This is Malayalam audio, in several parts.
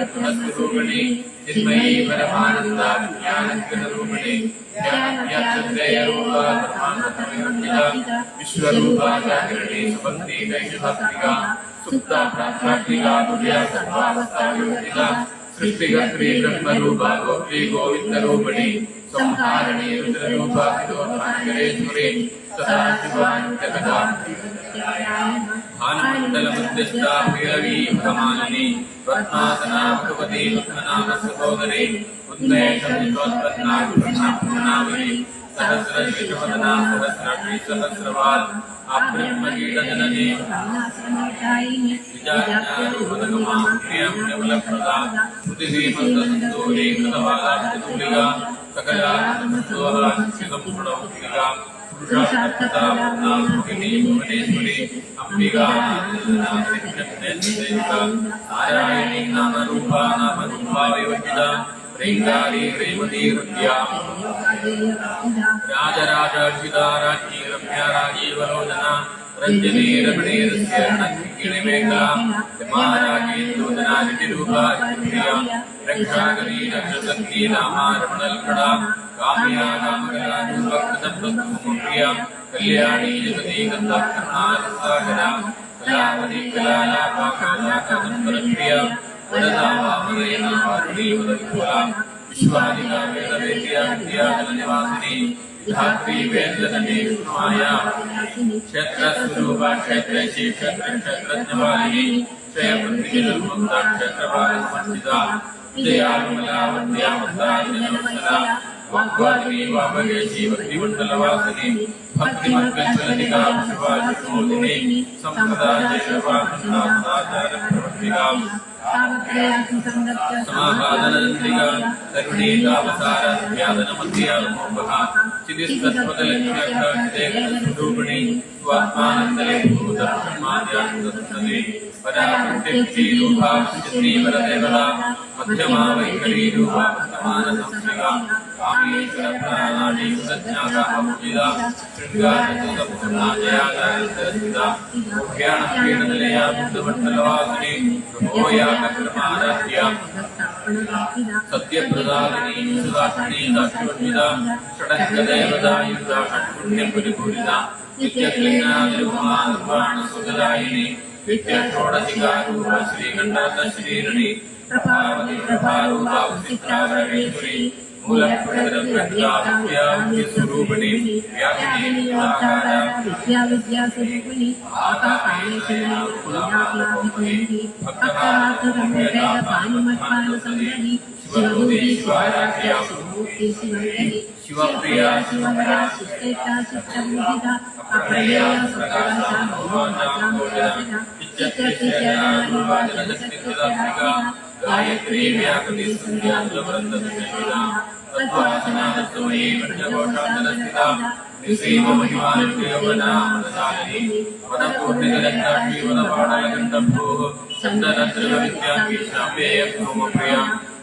परब्रह्मस्वरूपिणि चिन्मयी परमानन्दा ज्ञानज्ञानरूपिणि ज्ञानज्ञानत्रयरूपा ब्रह्मानन्दमयोर्मिता विश्वरूपा जागरणे सुबन्धि दैशभात्मिका सुप्ता प्रार्थात्मिका तुर्या सर्वावस्थाविवर्जिता सृष्टिकर्त्री ब्रह्मरूपा गोप्ये गोविन्दरूपिणि संहारणे रुद्ररूपा हितोर्माकरेश्वरे सदा शिवानित्यकदा ഭാനുമണ്ഡലമധ്യസ്ഥാ ഭൈരവീ ഭ്രമാലിനി രത്നാസനാ ഭഗവതി പത്മനാഭ സഹോദരി ഉന്മേഷം വിശ്വോത്പന്നാവിനി സഹസ്രശിശുവദനാ സഹസ്രാക്ഷി സഹസ്രവാൽ അബ്രഹ്മകീടജനനി నారాయణీ నామ రూపా నామ రూపా వివక్షిత శ్రీంగారీ రేవతీ హృద్యా రాజరాజార్జితా రాజ్ఞీ రమ్యా రాజీవలోచన రంజనీ రమణే రస్యణిణిమేకా మహారాజేందోదనా నిరూపా రక్షాగరీ నక్షత్రీ నామా రమణల్కడా کامیا نماندھ کلیا گندانے والی شروع شیشکر جانبندی مندا چکر ملا مندیا ವಾಗ್ವಾದಿನಿ ವಾಮವೇಶಿ ವೃತ್ತಿಮಂಡಲ ವಾಸನೆ ಭಕ್ತಿಮತ್ಕಂಚಲಿಕಾಂ ಶಿವಾಜಿಮೋದಿನಿ ಸಂಪದಾ ಜಯವಾಕೃಷ್ಣಾಚಾರ ಪ್ರವರ್ತಿಕಾಂ ಸಮಾಪಾದನಂತ್ರಿಕಾ ಕರುಣೀತಾವತಾರ ವ್ಯಾದನ ಮಧ್ಯಾಲ ಮೋಪಃ ಚಿದಿಸ್ತತ್ಪದಲಕ್ಷ್ಯ ಕಾಚಿತೆ ಕೃಷ್ಣರೂಪಿಣಿ स्वात्मानन्तरे भूतमाद्यान्तस्तदे पदाप्रत्यक्षीरूपा श्रीवरदेवता मध्यमा वैकरीरूपा वर्तमानसंस्थिका कामेश्वरप्राणादीसज्ञाकामुदिदा शृङ्गारतुतपुर्णाजयागायन्तरसिदा मुख्याणपीडनिलया मुक्तमण्डलवासिनी कृपोयाकर्माराध्या सत्यप्रदायिनी सुदाक्षिणी दाक्षिवन्विदा षडङ्गदेवदायुधा षट्पुण्यपुरिपूरिता శివరూపి శివరాజ్యా సుమూర్తి శివంకరి شوپیاں گاڑگوٹل مجھ بنا پہ پورا جی مانا گندر پیشے کوریا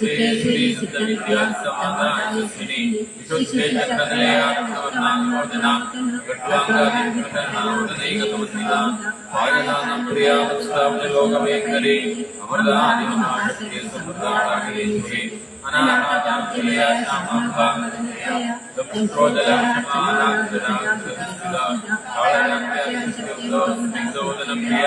ಶ್ರೀ ಸಿದ್ಧ ವಿದ್ಯಾಸಮಾನ ಯಶಸ್ವಿನಿ ವಿಶ್ವಶ್ರೇಷ್ಠಕೃತನಯೋಜನ ಗಟ್ವಾಂಗಾಧಿಕೃತನಾವದನೈಗತಮಸ್ಮಿನ ಪಾಯನ ನಂಪ್ರಿಯ ಉತ್ಸಾವನ ಲೋಕವೇಂಕರೇ ಅಮರದಾದಿನ ಮಹಾಶಕ್ತಿಯ ಸಮೃದ್ಧಾಳಾಗಲೇಶ್ವರಿ ಅನಾಥಾಂಕುಲಯ ಶಾಮಾಂಬ ೋಜಲಕ್ಷಮಾನಾಂಜನಾಂಜನ ಕಾಳನಾಂಜನ ಸಿದ್ಧೋದನಂಪ್ರಿಯ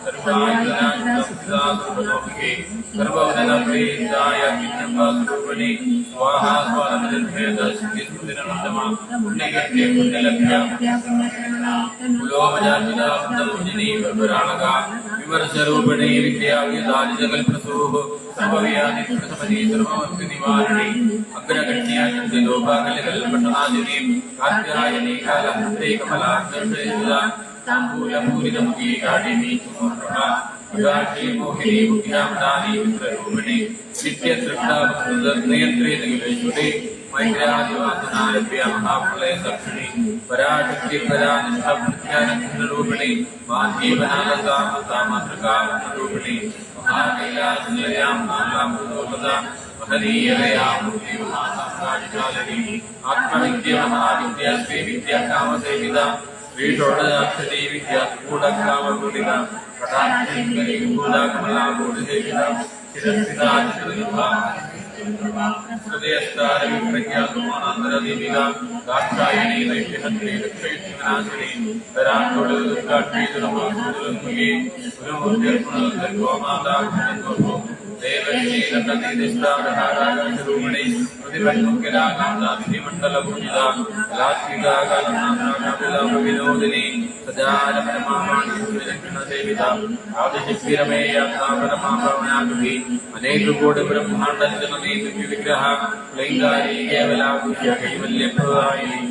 മണിപൂരാബ്ജലയാവനത്രയ വജ്രാമിതാമധ്യാനമാനസ സമസ്ത ഭക്ത സുഖദാ ശൂലാദായ വിമർശരൂപിണി വിദ്യാവിദാലിജകൽപ്രസൂഹ സർവവ്യാധി പ്രസവതി സർവമസ്തി നിവാരണി അഗ്രഗണ്യായ ലോകാകലികൽപട്ടനാശിനി കാത്യായനി കാലഹസ്തേ കമലാഗ്രഹ وہنی مدیا پانی دوبیا محافل پہ پھتیا نوپی جیبنا متا متکار محیاں محدیا بھائی مہاجا آپ مہا کا വിദ്യ കാമസേവിത ശ്രീഷോടജാക്ഷരീ വിദ്യ കൂടകാമകുടിക കമലാകൂടിസേവിത ശിരസിതാചിത്രയുധ ഹൃദയസ്ഥാരവിപ്രജ്ഞാത്മാനന്ദരദീപിക കാക്ഷായണി നൈഷ്യഹന്ത്രി ലക്ഷയുക്തിനാശിനി തരാന്തോട് ദുർഗാക്ഷി ദുരമാസുരമുഖി ഗുരുമൂർത്തിർഗോമാതാ ദേവശീലപ്രതിഷ്ഠാധാരാകാശരൂപിണി ومند مل پوجا کلونی سجا لوگ دیکھا شیمکوٹ برہم دگرہ لنگاری جیبلا پوجھلیہ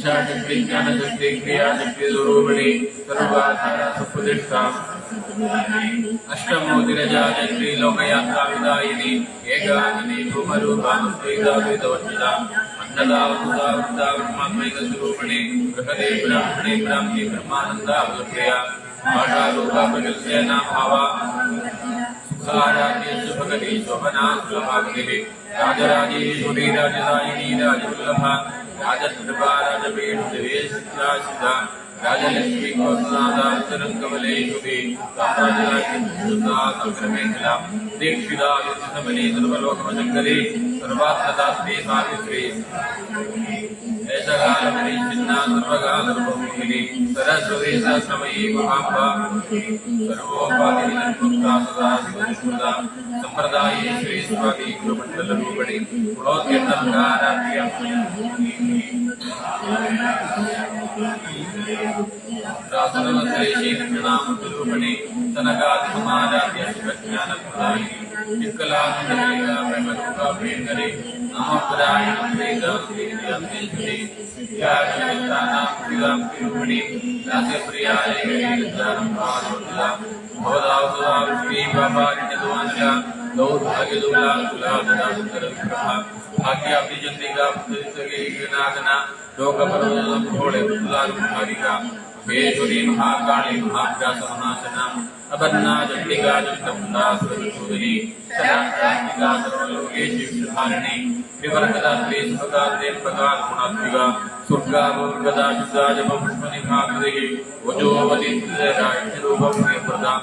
ശക്തി ജ്ഞാനശക്തി ക്രിയാശക്തി സ്വരൂപിണി സർവാധാര സുപ്രതിഷ്ഠ അഷ്ടമോതിരജാചക്രി ലോകയാത്രാവിദായിനി ഏകാകിനി ഭൂമരൂപാനുസ്ത്രീതാവിതവർജിത അന്നദാവൃതാവൃതാവൃത്മൈകസ്വരൂപിണി ബൃഹദേ ബ്രാഹ്മണേ ബ്രാഹ്മി ബ്രഹ്മാനന്ദാവൃത്യ ഭാഷാരൂപാപകൽസേനാഭാവ دیکھتا ملی سروکمجنگ سروتا ملی چھن سرگا سر سرسوی سر سمی محا سروپادی سرپرا سا شدہ సంప్రదాయ శ్రీశ్వరీ మండల రూపడి పురోహితంగా రాజులందరి గోదావరి لو بھاگے لو لا لا لا بھاگے اپنی جلدی کا زندگی کی ناگنا لو کا پرونا تھوڑے لال بھاگی کا، بے جوری مہا کالی مہا کا سماسنا ابنا جلدی کا جلدم داس سودری سدا جلدی کا سرولوگے شیو دھارنی వివరకదా స్వేసుగా దేవగా గుణాత్మిగా స్వర్గాముగదా శుద్ధాజమ పుష్పని భాగదే వజోవతి రూపం ప్రదా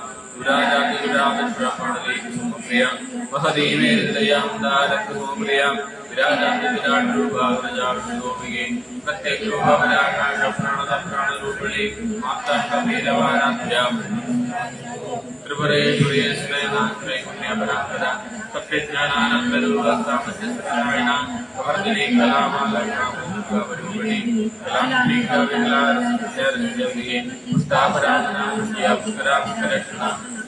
മഹദീമേതയാം ദാരക്തമോപ്രിയാം വിരാജാന്തരാജൂപാഗ്രജാവിഷോമികേ പ്രത്യക്ഷോപരാകാശ وروبڑی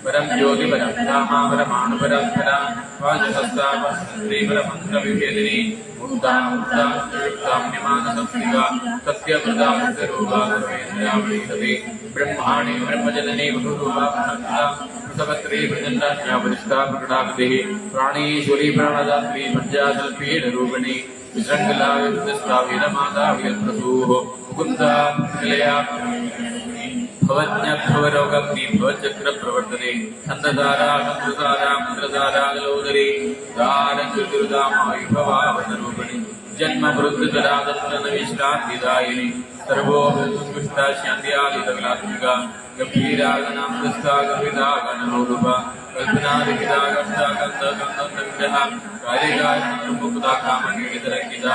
പരം ജ്യോതിപരം രാമാപരമാണുപരം പരാ വാചഹസ്താപരമന്ത്രവിഭേദിനി സത്യവൃതാമൃതരൂപാകരവേന്ദ്രാവളീതവേ ബ്രഹ്മാണി ബ്രഹ്മജനനീ വൃതവത്രേ പ്രചണ്ഡാജ്ഞാപരിഷ്ഠാ പ്രകടാകൃതിः പ്രാണീശ്വരീ പ്രാണദാത്രീ പഞ്ചാസൽപീഠരൂപിണി വിശൃംഖലാവിരമാതാവിയൽപ്രസൂः മുകുന്ദാ നിലയാ ഭവജ്ഞഭവരോഗഗ്നി ഭവചക്രപ്രവർത്തനെ ഛന്ദധാരാ മന്ത്രധാരാ മന്ത്രധാരാലോദരി ദാരചതുർദാമായുഭവാവതരൂപിണി ജന്മവൃദ്ധരാദത്തനവിശ്രാന്തിദായിനി സർവോപുഷ്ടാശാന്തിയാദിതകലാത്മിക ഗംഭീരാഗനാമൃസ്ഥാഗവിതാഗണനോരുപ കൽപ്പനാദിഗിതാഗഷ്ടാഗന്ധഗന്ധവിഗ്രഹ കാര്യകാരണ കനന്തനഗതാടങ്കാലീലാഗ്രഹധാരിണി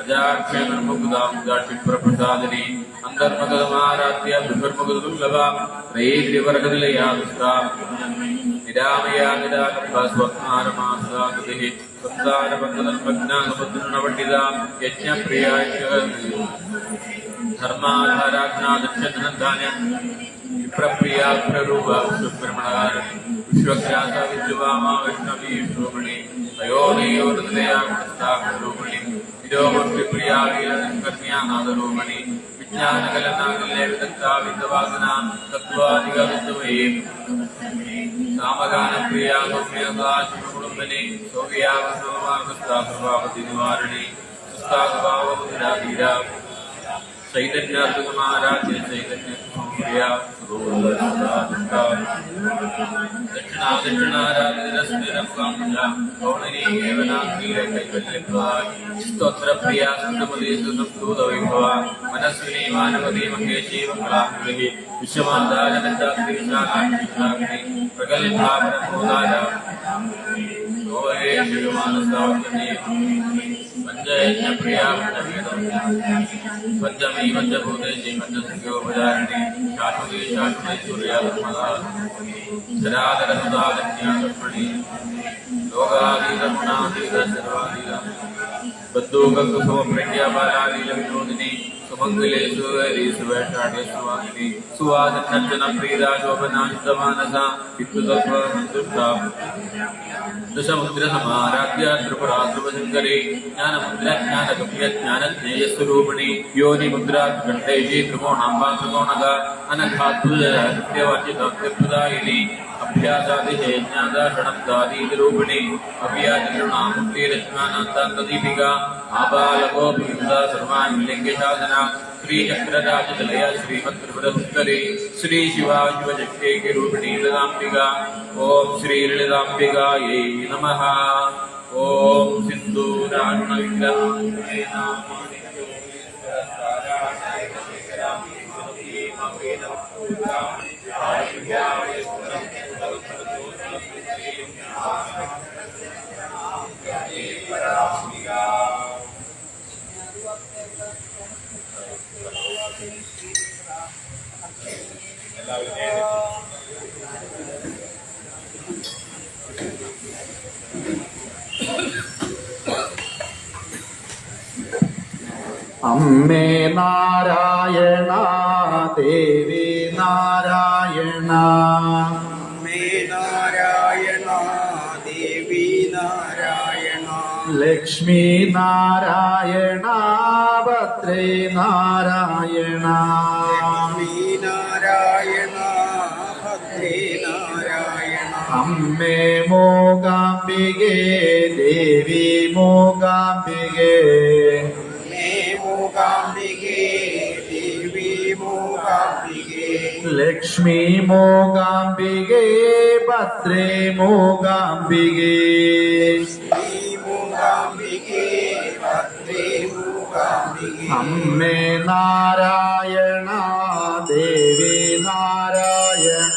അജാക്ഷേമർമുക്താമുദാക്ഷിപ്രപ്രസാദിനി അന്തർമുഖമാരാധ്യ ബൃഹർമുഖദുർലഭ ത്രൈദ്യവർഗനിലയാ ദുഷ്ടാ നിരാമയാ നിരാകംബസ്വപ്നാരമാസാകൃതി സംസാരബന്ധനപണ്ഡിത യജ്ഞപ്രിയ ധർമാധാരാജ്ഞാദക്ഷധനധാന്യം വിപ്രപ്രിയാഗ്രൂപ വിശ്വബ്രഹ്മണകാരണി വിശ്വഗ്രാസ വിദ്യുവാമാ വൈഷ്ണവീ വിശ്വമണി അയോനയോർദയാഗ്രൂപണി വിരോപപ്രിയാകർണ്യാനാദരൂപണി വിജ്ഞാനകലനാകല്യ വിദഗ്ധാവിന്ദവാസന തത്വാധികവിദ്വയേ സാമഗാനപ്രിയാ സൗമ്യകാശികുടുംബനെ സൗവ്യാവസമാർഗസ്ഥാപ്രഭാപതി നിവാരണി സുസ്ഥാഭാവീര ചൈതന്യാത്മകമാരാധ്യ ചൈതന്യ ദക്ഷിണാ ദക്ഷിണാരാധ്യസ്ഥിരം കാമുജ ഗൗണരീ കേവനാഗ്രീര കൈവല്യത്വായി സ്തോത്രപ്രിയ സുതമതീസു സംസ്കൃത വൈഭവ മനസ്വിനി മാനവതി മഹേശി മംഗളാംഗി വിശ്വമാതാരനന്ദാഗ്നി പ്രഗൽഭാപരമോദാര പഞ്ചമീ പഞ്ചഭൂതേശി പഞ്ചസംഖ്യോപചാരിണി మధ్యమే మధ్యభూతే మధ్యసంఖ్యోపదారిణి శాశ్వతే శాశ్వతే సూర్యాధర్మదా జరాధరసుధాగత్యాలక్ష్మణి లోకాధీరమణాధీర సర్వాధీర బద్దోగ కుసుమ ప్రజ్ఞాపాలాధీర వినోది منگلونی سواد نجن پرش مدر سم آدیا ترپرا درپنگری جان مدر جان گو روپی یونی مدرا گنٹونا بات ترکات ستیہ അനഘാത്ഭുതവാചിതൃതായിനി അഭ്യാസാദിഹേ ജ്ഞാതാഷണബ്ദാദീതിരൂപിണി അഭ്യാചരണാമുക്തിരജ്ഞാനാന്താന്തദീപിക ആബാലകോപിയുക്ത സർവാൻലിംഗശാസന ശ്രീചക്രരാജതലയ ശ്രീമത്രിപുരസ്കരി ശ്രീ ശിവാശിവശക്തേക്ക് രൂപിണി ലളിതാംബിക ഓം ശ്രീ ലളിതാംബികായൈ നമഃ ഓം അമ്മേ നാരായണ ദേവി നാരായണ. അമ്മേ നാരായണ ദേവി നാരായണ. ലക്ഷ്മി നാരായണ ഭദ്രേ നാരായണ. ശ്രീ നാരായണ ഭദ്രേ നാരായണ. അമ്മേ മോകാംബികേ ദേവി മൂകാംബികേ. മൂകാംബികേ ദേവി മൂകാംബികേ ലക്ഷ്മി മൂകാംബികേ ഭദ്രേ മൂകാംബികേ മൂകാംബികേ ഭദ്രേ മൂകാംബികേ അമ്മേ നാരായണ ദേവി നാരായണ.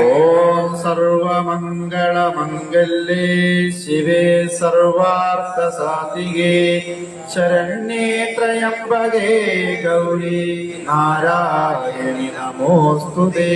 ॐ सर्वमङ्गलमङ्गल्ये शिवे सर्वार्थसाधिके शरण्ये त्र्यम्बके गौरी नारायणि नमोऽस्तु ते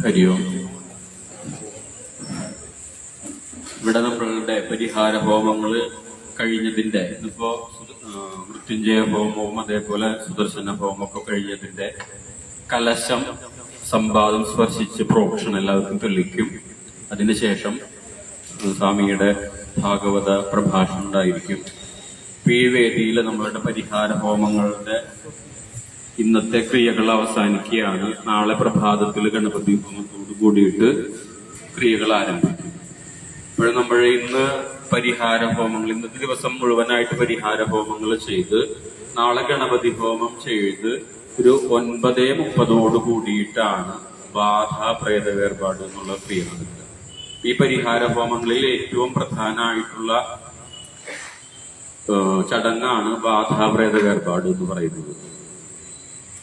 ഹരി ഓം ഇവിടെ നമ്മളുടെ പരിഹാര ഹോമങ്ങൾ കഴിഞ്ഞതിന്റെ ഇന്നിപ്പോ മൃത്യുഞ്ജയ ഹോമവും അതേപോലെ സുദർശന ഹോമൊക്കെ കഴിഞ്ഞതിന്റെ കലശം സംവാദം സ്പർശിച്ച് പ്രോക്ഷൻ എല്ലാവർക്കും തെളിക്കും അതിനുശേഷം സ്വാമിയുടെ ഭാഗവത പ്രഭാഷണം ഉണ്ടായിരിക്കും. പി വേദിയിൽ നമ്മളുടെ പരിഹാര ഹോമങ്ങളുടെ ഇന്നത്തെ ക്രിയകൾ അവസാനിക്കുകയാണ്. നാളെ പ്രഭാതത്തിൽ ഗണപതി ഹോമത്തോട് കൂടിയിട്ട് ക്രിയകൾ ആരംഭിക്കും. അപ്പോഴും നമ്മൾ ഇന്ന് പരിഹാര ഹോമങ്ങൾ ഇന്നത്തെ ദിവസം മുഴുവനായിട്ട് പരിഹാര ഹോമങ്ങൾ ചെയ്ത് നാളെ ഗണപതി ഹോമം ചെയ്ത് ഒരു ഒൻപതേ മുപ്പതോട് കൂടിയിട്ടാണ് ബാധ പ്രേത വേർപാട് എന്നുള്ള ക്രിയ ഈ പരിഹാര ഹോമങ്ങളിൽ ഏറ്റവും പ്രധാനമായിട്ടുള്ള ചടങ്ങാണ് ബാധാപ്രേത വേർപാട് എന്ന് പറയുന്നത്.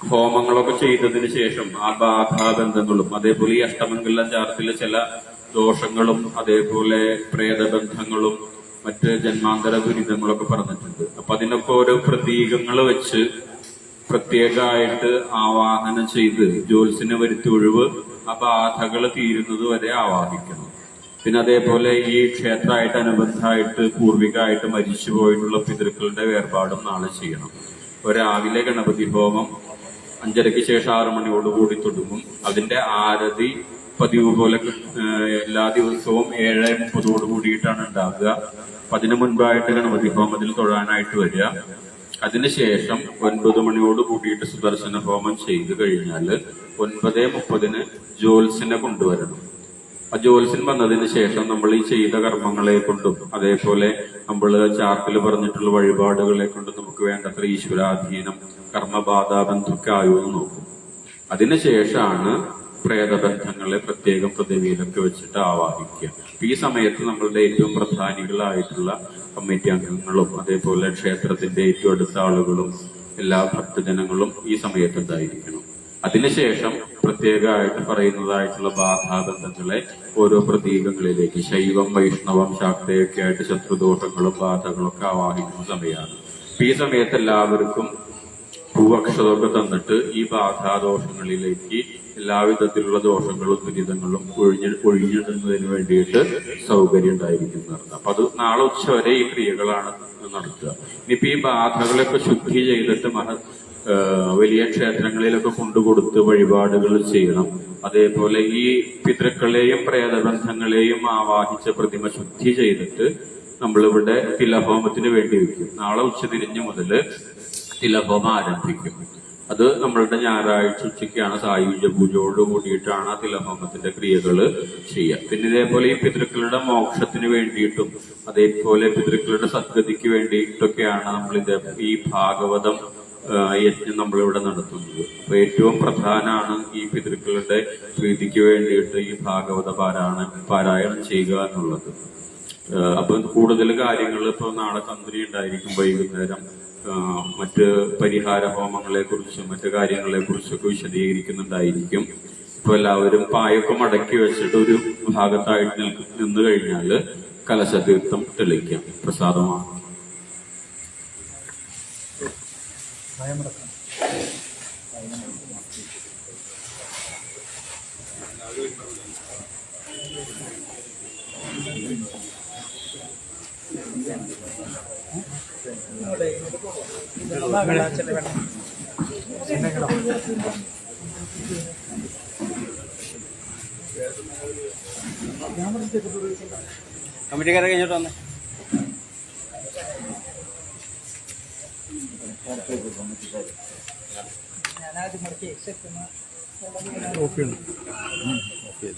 ഹോമങ്ങളൊക്കെ ചെയ്തതിന് ശേഷം ആ ബാധാബന്ധങ്ങളും അതേപോലെ ഈ അഷ്ടമംഗല ചാർത്തിലെ ചില ദോഷങ്ങളും അതേപോലെ പ്രേതബന്ധങ്ങളും മറ്റ് ജന്മാന്തര ദുരിതങ്ങളൊക്കെ പറഞ്ഞിട്ടുണ്ട്. അപ്പൊ അതിനൊക്കെ ഓരോ പ്രതീകങ്ങൾ വെച്ച് പ്രത്യേകമായിട്ട് ആവാഹനം ചെയ്ത് ജ്യോത്സ്യനെ വരുത്തി ഒഴിവ് ആ ബാധകൾ തീരുന്നത് വരെ ആവാഹിക്കണം പിന്നെ അതേപോലെ ഈ ക്ഷേത്രമായിട്ട് അനുബന്ധമായിട്ട് പൂർവികമായിട്ട് മരിച്ചു പോയിട്ടുള്ള പിതൃക്കളുടെ വേർപാടും നാളെ ചെയ്യണം. രാവിലെ ഗണപതി ഹോമം അഞ്ചരയ്ക്ക് ശേഷം ആറു മണിയോടുകൂടി തുടങ്ങും. അതിന്റെ ആരതി പതിവ് പോലെ എല്ലാ ദിവസവും ഏഴ് മുപ്പതോട് കൂടിയിട്ടാണ് ഉണ്ടാകുക അതിനു മുൻപായിട്ട് ഗണപതി ഹോമത്തിൽ തൊഴാനായിട്ട് വരിക. അതിനുശേഷം ഒൻപത് മണിയോട് കൂടിയിട്ട് സുദർശന ഹോമം ചെയ്തു കഴിഞ്ഞാൽ ഒൻപത് മുപ്പതിന് ജോൽസിനെ കൊണ്ടുവരണം. ആ ജ്യോത്സ്യൻ വന്നതിന് ശേഷം നമ്മൾ ഈ ചെയ്ത കർമ്മങ്ങളെ കൊണ്ടും അതേപോലെ നമ്മൾ ചാർട്ടിൽ പറഞ്ഞിട്ടുള്ള വഴിപാടുകളെ കൊണ്ടും നമുക്ക് വേണ്ടത്ര ഈശ്വരാധീനം കർമ്മബാധ ബന്ധുക്കായോ എന്ന് നോക്കും. അതിനുശേഷമാണ് പ്രേതബന്ധങ്ങളെ പ്രത്യേകം പദവിയിലൊക്കെ വെച്ചിട്ട് ആവാഹിക്കുക. ഈ സമയത്ത് നമ്മളുടെ ഏറ്റവും പ്രധാനികളായിട്ടുള്ള കമ്മിറ്റി അംഗങ്ങളും അതേപോലെ ക്ഷേത്രത്തിന്റെ ഏറ്റവും അടുത്ത ആളുകളും എല്ലാ ഭക്തജനങ്ങളും ഈ സമയത്ത് ഉണ്ടായിരിക്കണം. അതിനുശേഷം പ്രത്യേകമായിട്ട് പറയുന്നതായിട്ടുള്ള ബാധാബന്ധങ്ങളെ ഓരോ പ്രതീകങ്ങളിലേക്ക് ശൈവം വൈഷ്ണവം ശാക്തയൊക്കെ ആയിട്ട് ശത്രുദോഷങ്ങളും ബാധകളൊക്കെ ആവാഹിക്കുന്ന സമയമാണ്. ഈ സമയത്ത് എല്ലാവർക്കും ഭൂവക്ഷതമൊക്കെ തന്നിട്ട് ഈ ബാധാദോഷങ്ങളിലേക്ക് എല്ലാവിധത്തിലുള്ള ദോഷങ്ങളും ദുരിതങ്ങളും ഒഴിഞ്ഞ് ഒഴിഞ്ഞിടുന്നതിന് വേണ്ടിയിട്ട് സൗകര്യം ഉണ്ടായിരിക്കുന്നതാണ് അപ്പൊ അത് നാളെ ഉച്ച വരെ ഈ ക്രിയകളാണ് നടത്തുക. ഇനിയിപ്പോ ഈ ബാധകളൊക്കെ ശുദ്ധി ചെയ്തിട്ട് മഹ വലിയ ക്ഷേത്രങ്ങളിലൊക്കെ കൊണ്ടുകൊടുത്ത് വഴിപാടുകൾ ചെയ്യണം. അതേപോലെ ഈ പിതൃക്കളെയും പ്രേതബന്ധങ്ങളെയും ആവാഹിച്ച പ്രതിമ ശുദ്ധി ചെയ്തിട്ട് നമ്മളിവിടെ തിലഹോമത്തിന് വേണ്ടി വെക്കും. നാളെ ഉച്ചതിരിഞ്ഞ് മുതൽ തിലഹോമം ആരംഭിക്കും അത് നമ്മളുടെ ഞായറാഴ്ച ഉച്ചയ്ക്കാണ് സായുജ പൂജയോട് കൂടിയിട്ടാണ് ആ തിലഹോമത്തിന്റെ ക്രിയകൾ ചെയ്യുക. പിന്നെ ഇതേപോലെ ഈ പിതൃക്കളുടെ മോക്ഷത്തിന് വേണ്ടിയിട്ടും അതേപോലെ പിതൃക്കളുടെ സദ്ഗതിക്ക് വേണ്ടിയിട്ടൊക്കെയാണ് നമ്മൾ ഇത് ഈ ഭാഗവതം യജ്ഞം നമ്മളിവിടെ നടത്തുന്നത്. അപ്പൊ ഏറ്റവും പ്രധാനമാണ് ഈ പിതൃക്കളുടെ പ്രീതിക്ക് വേണ്ടിയിട്ട് ഈ ഭാഗവത പാരായണം പാരായണം ചെയ്യുക എന്നുള്ളത്. അപ്പൊ കൂടുതൽ കാര്യങ്ങൾ ഇപ്പൊ നാളെ തന്ത്രി ഉണ്ടായിരിക്കും വൈകുന്നേരം. മറ്റ് പരിഹാര ഹോമങ്ങളെ കുറിച്ചും മറ്റു കാര്യങ്ങളെ കുറിച്ചൊക്കെ വിശദീകരിക്കുന്നുണ്ടായിരിക്കും. ഇപ്പൊ എല്ലാവരും പായൊക്കെ മടക്കി വെച്ചിട്ട് ഒരു ഭാഗത്തായിട്ട് നിന്ന് കഴിഞ്ഞാൽ കലശതീർത്ഥം തെളിക്കാം പ്രസാദമാണ്. കമ്മിറ്റിക്കാരെ കഴിഞ്ഞിട്ട് വന്നേ. ഞാനാദ്യം മുടക്കി എക്സെപ്റ്റുന്ന ഓക്കെ ഓക്കെ. ഓക്കെ.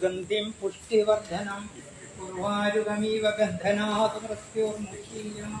گمدھین پوگم گندنا تو مرت مجیام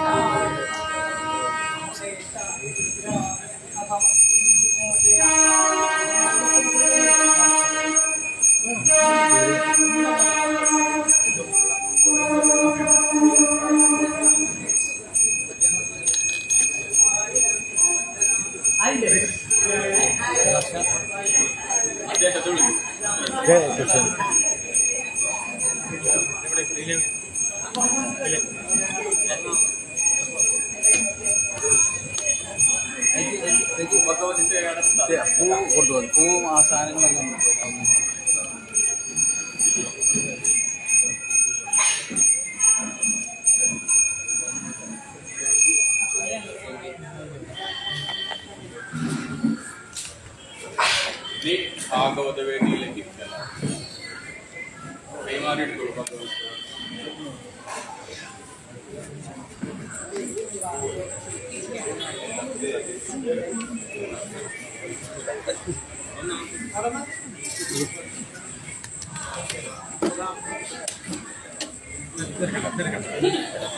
പൂ കൊണ്ടുവന്നു പൂവും ആ. സാധനങ്ങളെല്ലാം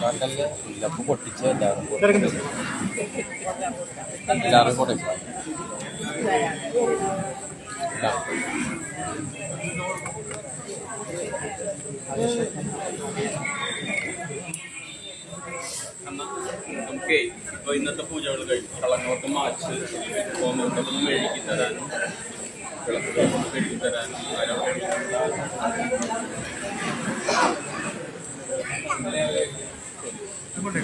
കാക്കലിൽ ലപ്പ് പൊട്ടിച്ച് എല്ലാവരും എല്ലാവരും കൂടെ നമുക്ക് ഇപ്പൊ ഇന്നത്തെ പൂജകൾ കഴിഞ്ഞു കളങ്ങളൊക്കെ മാച്ച് ഹോമങ്ങളൊന്നും മെഴുകി തരാനും വിളക്കുകളൊക്കെ കഴുകി തരാനും ആരോഗ്യം കളർ